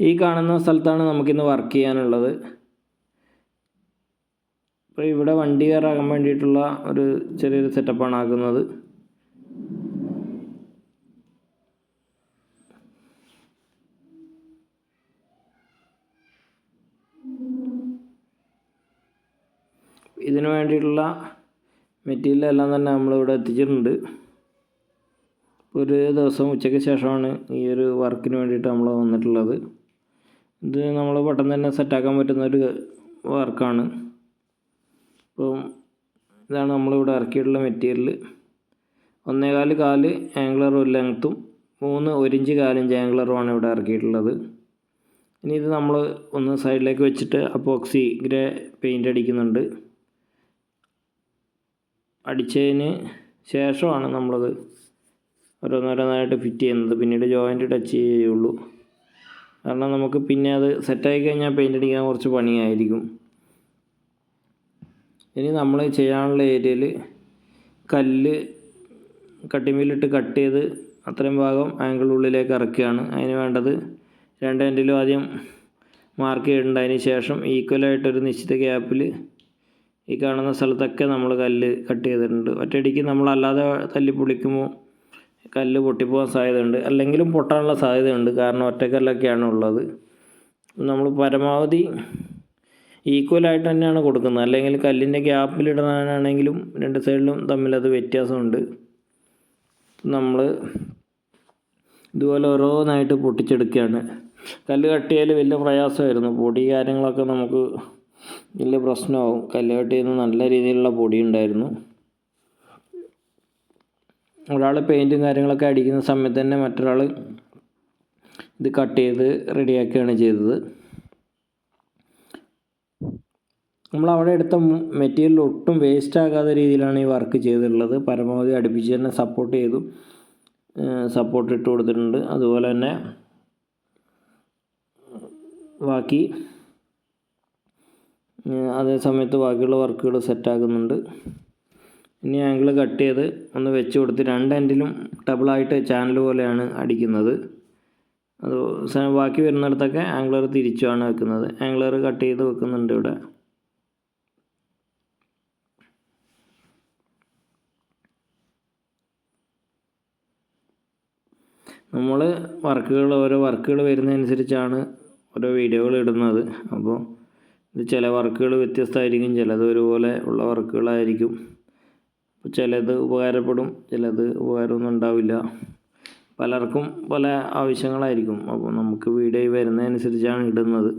ഈ കാണുന്ന സ്ഥലത്താണ് നമുക്കിന്ന് വർക്ക് ചെയ്യാനുള്ളത്. അപ്പോൾ ഇവിടെ വണ്ടി കയറാൻ വേണ്ടിയിട്ടുള്ള ഒരു ചെറിയൊരു സെറ്റപ്പാണ് ആക്കുന്നത്. ഇതിനു വേണ്ടിയിട്ടുള്ള മെറ്റീരിയൽ എല്ലാം തന്നെ നമ്മളിവിടെ എത്തിച്ചിട്ടുണ്ട്. ഒരു ദിവസം ഉച്ചയ്ക്ക് ശേഷമാണ് ഈ ഒരു വർക്കിന് വേണ്ടിയിട്ട് നമ്മൾ വന്നിട്ടുള്ളത്. ഇത് നമ്മൾ പെട്ടെന്ന് തന്നെ സെറ്റാക്കാൻ പറ്റുന്ന ഒരു വർക്കാണ്. അപ്പം ഇതാണ് നമ്മളിവിടെ ഇറക്കിയിട്ടുള്ള മെറ്റീരിയൽ ഒന്നേകാൽ കാൽ ആംഗ്ലർ ഒരു ലെങ്ത്തും മൂന്ന് ഒരിഞ്ച് കാലിഞ്ച് ആംഗിളറുമാണ് ഇവിടെ ഇറക്കിയിട്ടുള്ളത്. ഇനി ഇത് നമ്മൾ ഒന്ന് സൈഡിലേക്ക് വെച്ചിട്ട് അപ്പോക്സി ഗ്രേ പെയിന്റ് അടിക്കുന്നുണ്ട്. അടിച്ചതിന് ശേഷമാണ് നമ്മളത് ഓരോന്നോരോന്നായിട്ട് ഫിറ്റ് ചെയ്യുന്നത്. പിന്നീട് ജോയിന്റ് ടച്ച് ചെയ്യുള്ളൂ കാരണം നമുക്ക് പിന്നെ അത് സെറ്റായി കഴിഞ്ഞാൽ പെയിന്റ് അടിക്കാൻ കുറച്ച് പണിയായിരിക്കും. ഇനി നമ്മൾ ചെയ്യാനുള്ള ഏരിയയിൽ കല്ല് കട്ടിമീലിട്ട് കട്ട് ചെയ്ത് അത്രയും ഭാഗം ആംഗിൾ ഉള്ളിലേക്ക് ഇറക്കുകയാണ്. അതിന് വേണ്ടത് രണ്ട് എൻഡിലും ആദ്യം മാർക്ക് ചെയ്തിട്ടുണ്ട്. അതിന് ശേഷം ഈക്വലായിട്ടൊരു നിശ്ചിത ഗ്യാപ്പിൽ ഈ കാണുന്ന സ്ഥലത്തൊക്കെ നമ്മൾ കല്ല് കട്ട് ചെയ്തിട്ടുണ്ട്. ഒറ്റയടിക്ക് നമ്മളല്ലാതെ തല്ലി പൊളിക്കുമ്പോൾ കല്ല് പൊട്ടിപ്പോകാൻ സാധ്യതയുണ്ട്. അല്ലെങ്കിലും പൊട്ടാനുള്ള സാധ്യതയുണ്ട്. കാരണം ഒറ്റക്കല്ലൊക്കെയാണ് ഉള്ളത്. നമ്മൾ പരമാവധി ഈക്വലായിട്ട് തന്നെയാണ് കൊടുക്കുന്നത്. അല്ലെങ്കിൽ കല്ലിന്റെ ഗ്യാപ്പിലിടാനാണെങ്കിലും രണ്ട് സൈഡിലും തമ്മിൽ തമ്മിലത് വ്യത്യാസമുണ്ട്. നമ്മൾ ഇതുപോലെ ഓരോന്നായിട്ട് പൊട്ടിച്ചെടുക്കുകയാണ്. കല്ല് കട്ടിയാൽ വലിയ പ്രയാസമായിരുന്നു. പൊടി കാര്യങ്ങളൊക്കെ നമുക്ക് വലിയ പ്രശ്നമാവും. കല്ല് കട്ട് ചെയ്യുന്ന നല്ല രീതിയിലുള്ള പൊടി ഉണ്ടായിരുന്നു. ഒരാൾ പെയിന്റും കാര്യങ്ങളൊക്കെ അടിക്കുന്ന സമയത്ത് തന്നെ മറ്റൊരാൾ ഇത് കട്ട് ചെയ്ത് റെഡിയാക്കുകയാണ് ചെയ്തത്. നമ്മൾ അവിടെ എടുത്ത മെറ്റീരിയൽ ഒട്ടും വേസ്റ്റ് ആകാത്ത രീതിയിലാണ് ഈ വർക്ക് ചെയ്തിട്ടുള്ളത്. പരമാവധി അടുപ്പിച്ച് തന്നെ സപ്പോർട്ട് ചെയ്തു. സപ്പോർട്ട് ഇട്ട് കൊടുത്തിട്ടുണ്ട്. അതുപോലെ തന്നെ ബാക്കി അതേ സമയത്ത് ബാക്കിയുള്ള വർക്കുകൾ സെറ്റാക്കുന്നുണ്ട് ഇനി ആംഗിൾ കട്ട് ചെയ്ത് ഒന്ന് വെച്ച് കൊടുത്ത് രണ്ട് എൻഡിലും ഡബിളായിട്ട് ചാനൽ പോലെയാണ് അടിക്കുന്നത്. അത് ബാക്കി വരുന്നിടത്തൊക്കെ ആംഗിളർ തിരിച്ചുമാണ് വെക്കുന്നത്. ആംഗിളർ കട്ട് ചെയ്ത് വെക്കുന്നുണ്ട് ഇവിടെ. നമ്മൾ വർക്കുകൾ ഓരോ വർക്കുകൾ വരുന്നതനുസരിച്ചാണ് ഓരോ വീഡിയോകൾ ഇടുന്നത്. അപ്പോൾ ഇത് ചില വർക്കുകൾ വ്യത്യസ്തമായിരിക്കും ചിലത് ഒരുപോലെ ഉള്ള വർക്കുകളായിരിക്കും ചിലത് ഉപകാരപ്പെടും ചിലത് ഉപകാരമൊന്നും ഉണ്ടാവില്ല. പലർക്കും പല ആവശ്യങ്ങളായിരിക്കും. അപ്പോൾ നമുക്ക് വീഡിയോ വരുന്നതനുസരിച്ചാണ് ഇടുന്നത്.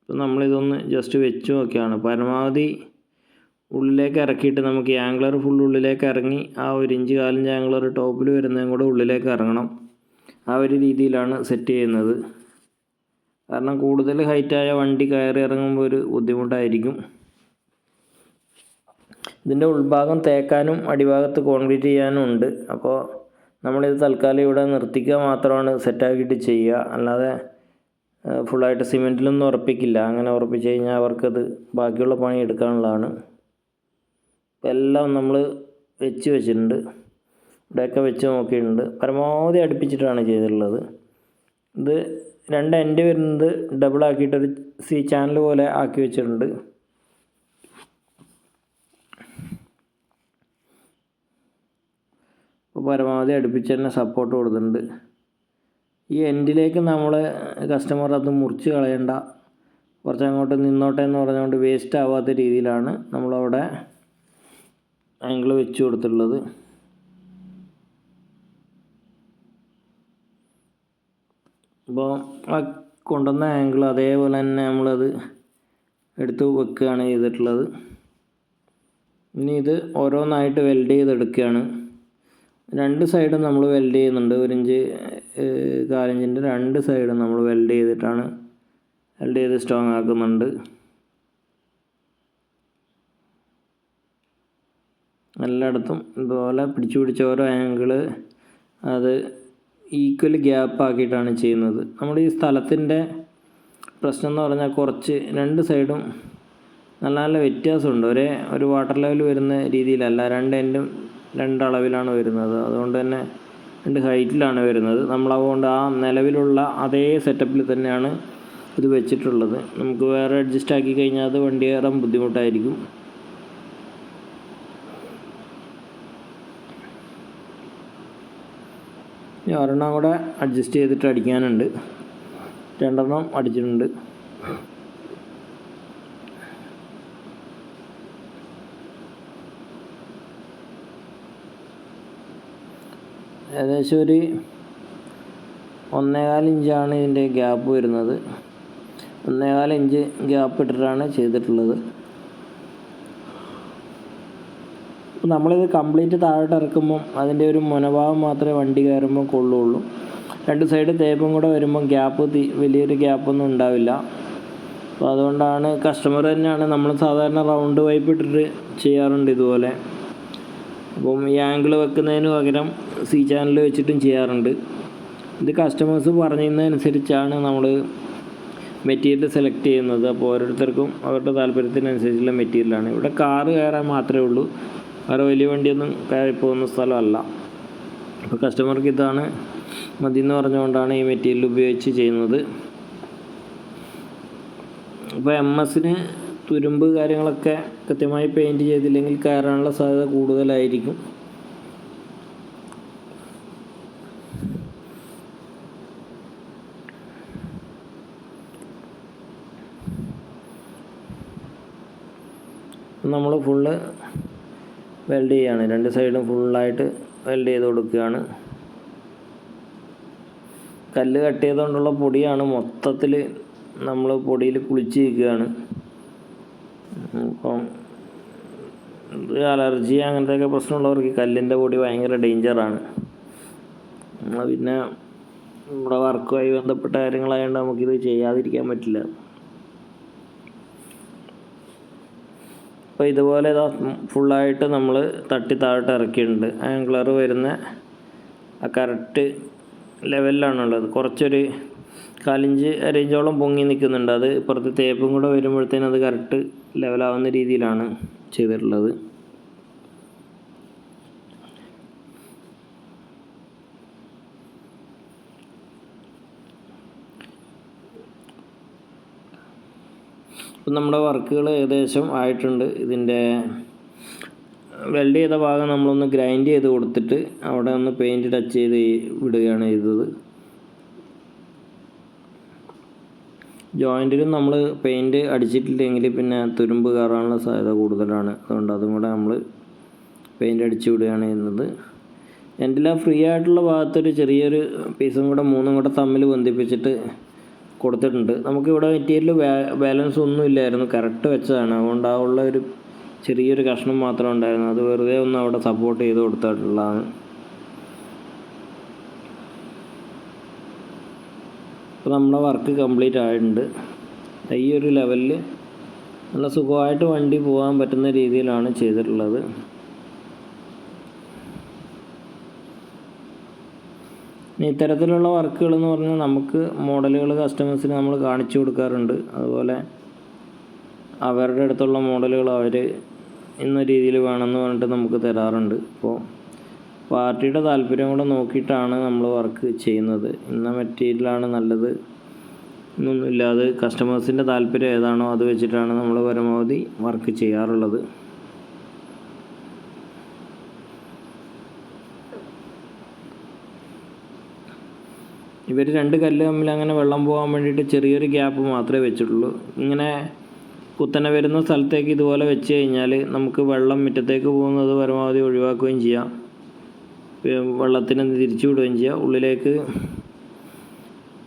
ഇപ്പം നമ്മളിതൊന്ന് ജസ്റ്റ് വെച്ച് നോക്കിയാണ്. പരമാവധി ഉള്ളിലേക്ക് ഇറക്കിയിട്ട് നമുക്ക് ആംഗ്ലർ ഫുൾ ഉള്ളിലേക്ക് ഇറങ്ങി ആ ഒരു ഇഞ്ച് കാലിഞ്ച് ആംഗ്ലർ ടോപ്പിൽ വരുന്നതും കൂടെ ഉള്ളിലേക്ക് ഇറങ്ങണം. ആ ഒരു രീതിയിലാണ് സെറ്റ് ചെയ്യുന്നത്. കാരണം കൂടുതൽ ഹൈറ്റായ വണ്ടി കയറി ഇറങ്ങുമ്പോൾ ഒരു ബുദ്ധിമുട്ടായിരിക്കും. ഇതിന്റെ ഉൾഭാഗം തേക്കാനും അടിഭാഗത്ത് കോൺക്രീറ്റ് ചെയ്യാനും ഉണ്ട് അപ്പോൾ നമ്മളിത് തൽക്കാലം ഇവിടെ നിർത്തിക്കുക. മാത്രമാണ് സെറ്റാക്കിയിട്ട് ചെയ്യുക. അല്ലാതെ ഫുള്ളായിട്ട് സിമെന്റിലൊന്നും ഉറപ്പിക്കില്ല. അങ്ങനെ ഉറപ്പിച്ച് കഴിഞ്ഞാൽ അവർക്കത് ബാക്കിയുള്ള പണി എടുക്കാനുള്ളതാണ്. അപ്പോൾ എല്ലാം നമ്മൾ വെച്ച് വെച്ചിട്ടുണ്ട്. ഇവിടെയൊക്കെ വെച്ച് നോക്കിയിട്ടുണ്ട്. പരമാവധി അടുപ്പിച്ചിട്ടാണ് ചെയ്തിട്ടുള്ളത്. ഇത് രണ്ട് എൻഡ് വരുന്നത് ഡബിൾ ആക്കിയിട്ടൊരു സി ചാനൽ പോലെ ആക്കി വെച്ചിട്ടുണ്ട്. അപ്പോൾ പരമാവധി അടുപ്പിച്ച് തന്നെ സപ്പോർട്ട് കൊടുത്തിട്ടുണ്ട്. ഈ എൻഡിലേക്ക് നമ്മൾ കസ്റ്റമർ അത് മുറിച്ച് കളയണ്ട. കുറച്ച് അങ്ങോട്ട് നിന്നോട്ടെ എന്ന് പറഞ്ഞുകൊണ്ട് വേസ്റ്റ് ആവാത്ത രീതിയിലാണ് നമ്മളവിടെ ആംഗിൾ വെച്ച് കൊടുത്തിട്ടുള്ളത്. അപ്പോൾ ആ കൊണ്ടുവന്ന ആംഗിൾ അതേപോലെ തന്നെ നമ്മളത് എടുത്ത് വെക്കുകയാണ് ചെയ്തിട്ടുള്ളത്. ഇനി ഇത് ഓരോന്നായിട്ട് വെൽഡ് ചെയ്തെടുക്കുകയാണ്. രണ്ട് സൈഡും നമ്മൾ വെൽഡ് ചെയ്യുന്നുണ്ട്. ഒരു ഇഞ്ച് കാലഞ്ചിന്റെ രണ്ട് സൈഡും നമ്മൾ വെൽഡ് ചെയ്തിട്ടാണ് വെൽഡ് ചെയ്ത് സ്ട്രോങ് ആക്കുന്നുണ്ട്. എല്ലായിടത്തും ഇതുപോലെ പിടിച്ചു പിടിച്ച ഓരോ ആംഗിൾ അത് ഈക്വൽ ഗ്യാപ്പ് ആക്കിയിട്ടാണ് ചെയ്യുന്നത്. നമ്മൾ ഈ സ്ഥലത്തിന്റെ പ്രശ്നം എന്ന് പറഞ്ഞാൽ കുറച്ച് രണ്ട് സൈഡും നല്ല നല്ല വ്യത്യാസമുണ്ട്. ഒരേ ഒരു വാട്ടർ ലെവൽ വരുന്ന രീതിയിലല്ല രണ്ട് എൻഡും രണ്ടളവിലാണ് വരുന്നത്. അതുകൊണ്ട് തന്നെ രണ്ട് ഹൈറ്റിലാണ് വരുന്നത്. നമ്മൾ അതുകൊണ്ട് ആ നിലവിലുള്ള അതേ സെറ്റപ്പിൽ തന്നെയാണ് ഇത് വെച്ചിട്ടുള്ളത്. നമുക്ക് വേറെ അഡ്ജസ്റ്റ് ആക്കി കഴിഞ്ഞാൽ അത് വണ്ടി കയറാൻ ബുദ്ധിമുട്ടായിരിക്കും. ഇനി ഒരെണ്ണം കൂടെ അഡ്ജസ്റ്റ് ചെയ്തിട്ട് അടിക്കാനുണ്ട്. രണ്ടെണ്ണം അടിച്ചിട്ടുണ്ട്. ഏകദേശം ഒരു ഒന്നേകാൽ ഇഞ്ചാണ് ഇതിന്റെ ഗ്യാപ്പ് വരുന്നത്. ഒന്നേകാൽ ഇഞ്ച് ഗ്യാപ്പ് ഇട്ടിട്ടാണ് ചെയ്തിട്ടുള്ളത്. അപ്പോൾ നമ്മളിത് കംപ്ലീറ്റ് താഴോട്ട് ഇറക്കുമ്പം അതിന്റെ ഒരു മുനഭാവം മാത്രമേ വണ്ടി കയറുമ്പോൾ കൊള്ളുള്ളൂ. രണ്ട് സൈഡ് തേപ്പും കൂടെ വരുമ്പം ഗ്യാപ്പ് വലിയൊരു ഗ്യാപ്പൊന്നും ഉണ്ടാവില്ല. അപ്പോൾ അതുകൊണ്ടാണ് കസ്റ്റമർ തന്നെയാണ് നമ്മൾ സാധാരണ റൗണ്ട് വൈപ്പ് ഇട്ടിട്ട് ചെയ്യാറുണ്ട് ഇതുപോലെ. അപ്പം ഈ ആംഗിൾ വെക്കുന്നതിന് പകരം സി ചാനൽ വെച്ചിട്ടും ചെയ്യാറുണ്ട്. ഇത് കസ്റ്റമേഴ്സ് പറഞ്ഞതിനനുസരിച്ചാണ് നമ്മൾ മെറ്റീരിയൽ സെലക്ട് ചെയ്യുന്നത്. അപ്പോൾ ഓരോരുത്തർക്കും അവരുടെ താല്പര്യത്തിനനുസരിച്ചുള്ള മെറ്റീരിയലാണ് ഇവിടെ കാറ് കയറാൻ മാത്രമേ ഉള്ളൂ. വേറെ വലിയ വണ്ടിയൊന്നും കയറി പോകുന്ന സ്ഥലമല്ല. അപ്പോൾ കസ്റ്റമർക്ക് ഇതാണ് മതി എന്ന് പറഞ്ഞുകൊണ്ടാണ് ഈ മെറ്റീരിയൽ ഉപയോഗിച്ച് ചെയ്യുന്നത്. അപ്പോൾ എം എസിന് തുരുമ്പ് കാര്യങ്ങളൊക്കെ കൃത്യമായി പെയിന്റ് ചെയ്തില്ലെങ്കിൽ കയറാനുള്ള സാധ്യത കൂടുതലായിരിക്കും. നമ്മൾ ഫുള്ള് വെൽഡ് ചെയ്യാണ്. രണ്ട് സൈഡും ഫുള്ളായിട്ട് വെൽഡ് ചെയ്ത് കൊടുക്കുകയാണ്. കല്ല് കട്ട് ചെയ്തുകൊണ്ടുള്ള പൊടിയാണ്. മൊത്തത്തിൽ നമ്മൾ പൊടിയിൽ കുളിച്ച് നിൽക്കുകയാണ് അപ്പം അലർജി അങ്ങനത്തെയൊക്കെ പ്രശ്നമുള്ളവർക്ക് കല്ലിന്റെ പൊടി ഭയങ്കര ഡേഞ്ചറാണ് പിന്നെ നമ്മുടെ വർക്കുമായി ബന്ധപ്പെട്ട കാര്യങ്ങളായതുകൊണ്ട് നമുക്കിത് ചെയ്യാതിരിക്കാൻ പറ്റില്ല. അപ്പോൾ ഇതുപോലെ ഇതാ ഫുള്ളായിട്ട് നമ്മൾ തട്ടി താഴോട്ട് ഇറക്കിയിട്ടുണ്ട്. ആംഗ്ലർ വരുന്ന ആ കറക്റ്റ് ലെവലിലാണുള്ളത് കുറച്ചൊരു കാലിഞ്ച് അരയിഞ്ചോളം പൊങ്ങി നിൽക്കുന്നുണ്ട്. അത് ഇപ്പുറത്ത് തേപ്പും കൂടെ വരുമ്പോഴത്തേനും അത് കറക്റ്റ് ലെവലാവുന്ന രീതിയിലാണ് ചെയ്തിട്ടുള്ളത്. ഇപ്പം നമ്മുടെ വർക്കുകൾ ഏകദേശം ആയിട്ടുണ്ട്. ഇതിന്റെ വെൽഡ് ചെയ്ത ഭാഗം നമ്മളൊന്ന് ഗ്രൈൻഡ് ചെയ്ത് കൊടുത്തിട്ട് അവിടെ ഒന്ന് പെയിന്റ് ടച്ച് ചെയ്ത് വിടുകയാണ് ചെയ്തത്. ജോയിന്റിലും നമ്മൾ പെയിന്റ് അടിച്ചിട്ടില്ലെങ്കിൽ പിന്നെ തുരുമ്പ് കയറാനുള്ള സാധ്യത കൂടുതലാണ്. അതുകൊണ്ട് അതും കൂടെ നമ്മൾ പെയിന്റ് അടിച്ചു വിടുകയാണ് ചെയ്യുന്നത്. എന്റെ ഫ്രീ ആയിട്ടുള്ള ഭാഗത്തൊരു ചെറിയൊരു പീസും കൂടെ മൂന്നും കൂടെ തമ്മിൽ ബന്ധിപ്പിച്ചിട്ട് കൊടുത്തിട്ടുണ്ട്. നമുക്കിവിടെ മെറ്റീരിയൽ ബാലൻസ് ഒന്നും ഇല്ലായിരുന്നു. കറക്റ്റ് വെച്ചതാണ്. അതുകൊണ്ട് ആ ഉള്ള ഒരു ചെറിയൊരു കഷ്ണം മാത്രം ഉണ്ടായിരുന്നു. അത് വെറുതെ ഒന്ന് അവിടെ സപ്പോർട്ട് ചെയ്ത് കൊടുത്തിട്ടുള്ളതാണ്. അപ്പോൾ നമ്മുടെ വർക്ക് കംപ്ലീറ്റ് ആയിട്ടുണ്ട്. ഈ ഒരു ലെവലിൽ നല്ല സുഖമായിട്ട് വണ്ടി പോകാൻ പറ്റുന്ന രീതിയിലാണ് ചെയ്തിട്ടുള്ളത്. ഇത്തരത്തിലുള്ള വർക്കുകൾ എന്ന് പറഞ്ഞാൽ നമുക്ക് മോഡലുകൾ കസ്റ്റമേഴ്സിന് നമ്മൾ കാണിച്ചു കൊടുക്കാറുണ്ട്. അതുപോലെ അവരുടെ അടുത്തുള്ള മോഡലുകൾ അവർ ഇന്ന രീതിയിൽ വേണമെന്ന് പറഞ്ഞിട്ട് നമുക്ക് തരാറുണ്ട്. അപ്പോൾ പാർട്ടിയുടെ താല്പര്യം കൂടെ നോക്കിയിട്ടാണ് നമ്മൾ വർക്ക് ചെയ്യുന്നത്. ഇന്ന മെറ്റീരിയലാണ് നല്ലത് എന്നൊന്നുമില്ലാതെ കസ്റ്റമേഴ്സിന്റെ താല്പര്യം ഏതാണോ അത് വെച്ചിട്ടാണ് നമ്മൾ പരമാവധി വർക്ക് ചെയ്യാറുള്ളത്. ഇവർ രണ്ട് കല്ല് തമ്മിൽ അങ്ങനെ വെള്ളം പോകാൻ വേണ്ടിയിട്ട് ചെറിയൊരു ഗ്യാപ്പ് മാത്രമേ വെച്ചിട്ടുള്ളൂ. ഇങ്ങനെ കുത്തനെ വരുന്ന സ്ഥലത്തേക്ക് ഇതുപോലെ വെച്ച് കഴിഞ്ഞാൽ നമുക്ക് വെള്ളം മുറ്റത്തേക്ക് പോകുന്നത് പരമാവധി ഒഴിവാക്കുകയും ചെയ്യാം. വെള്ളത്തിന് തിരിച്ചു വിടുകയും ചെയ്യാം. ഉള്ളിലേക്ക്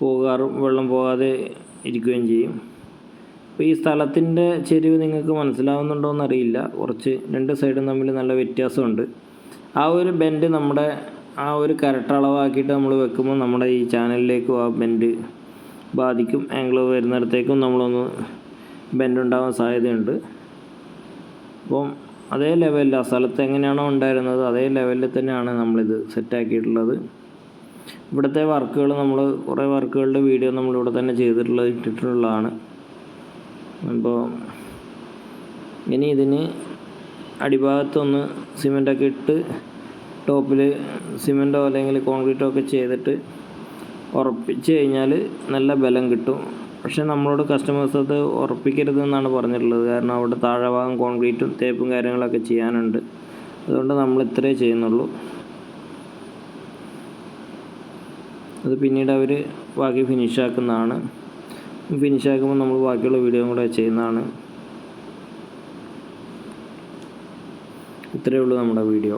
പോകാറും വെള്ളം പോകാതെ ഇരിക്കുകയും ചെയ്യും. അപ്പോൾ ഈ സ്ഥലത്തിന്റെ ചെരിവ് നിങ്ങൾക്ക് മനസ്സിലാവുന്നുണ്ടോ എന്നറിയില്ല കുറച്ച് രണ്ട് സൈഡും തമ്മിൽ നല്ല വ്യത്യാസമുണ്ട്. ആ ഒരു ബെൻഡ് നമ്മുടെ ആ ഒരു കരട്ട അളവാക്കിയിട്ട് നമ്മൾ വെക്കുമ്പോൾ നമ്മുടെ ഈ ചാനലിലേക്കും ആ ബെൻഡ് ബാധിക്കും. ആംഗിൾ വരുന്നിടത്തേക്കും നമ്മളൊന്ന് ബെൻഡ് ഉണ്ടാവാൻ സാധ്യതയുണ്ട്. അപ്പം അതേ ലെവലിൽ ആ സ്ഥലത്ത് എങ്ങനെയാണോ ഉണ്ടായിരുന്നത് അതേ ലെവലിൽ തന്നെയാണ് നമ്മളിത് സെറ്റാക്കിയിട്ടുള്ളത് ഇവിടുത്തെ വർക്കുകൾ നമ്മൾ കുറേ വർക്കുകളുടെ വീഡിയോ നമ്മളിവിടെ തന്നെ ചെയ്തിട്ടുള്ളത് ഇട്ടിട്ടുള്ളതാണ്. അപ്പോൾ ഇനി ഇതിന് അടിഭാഗത്തൊന്ന് സിമെന്റൊക്കെ ഇട്ട് ടോപ്പിൽ സിമെന്റോ അല്ലെങ്കിൽ കോൺക്രീറ്റോ ഒക്കെ ചെയ്തിട്ട് ഉറപ്പിച്ച് കഴിഞ്ഞാൽ നല്ല ബലം കിട്ടും. പക്ഷെ നമ്മളോട് കസ്റ്റമേഴ്സ് അത് ഉറപ്പിക്കരുതെന്നാണ് പറഞ്ഞിട്ടുള്ളത്. കാരണം അവിടെ താഴെ ഭാഗം കോൺക്രീറ്റും തേപ്പും കാര്യങ്ങളൊക്കെ ചെയ്യാനുണ്ട്. അതുകൊണ്ട് നമ്മൾ ഇത്രേ ചെയ്യുന്നുള്ളൂ. അത് പിന്നീട് അവർ ബാക്കി ഫിനിഷാക്കുന്നതാണ് ഫിനിഷാക്കുമ്പോൾ നമ്മൾ ബാക്കിയുള്ള വീഡിയോ കൂടെ ചെയ്യുന്നതാണ്. ഇത്രയേ ഉള്ളൂ നമ്മുടെ വീഡിയോ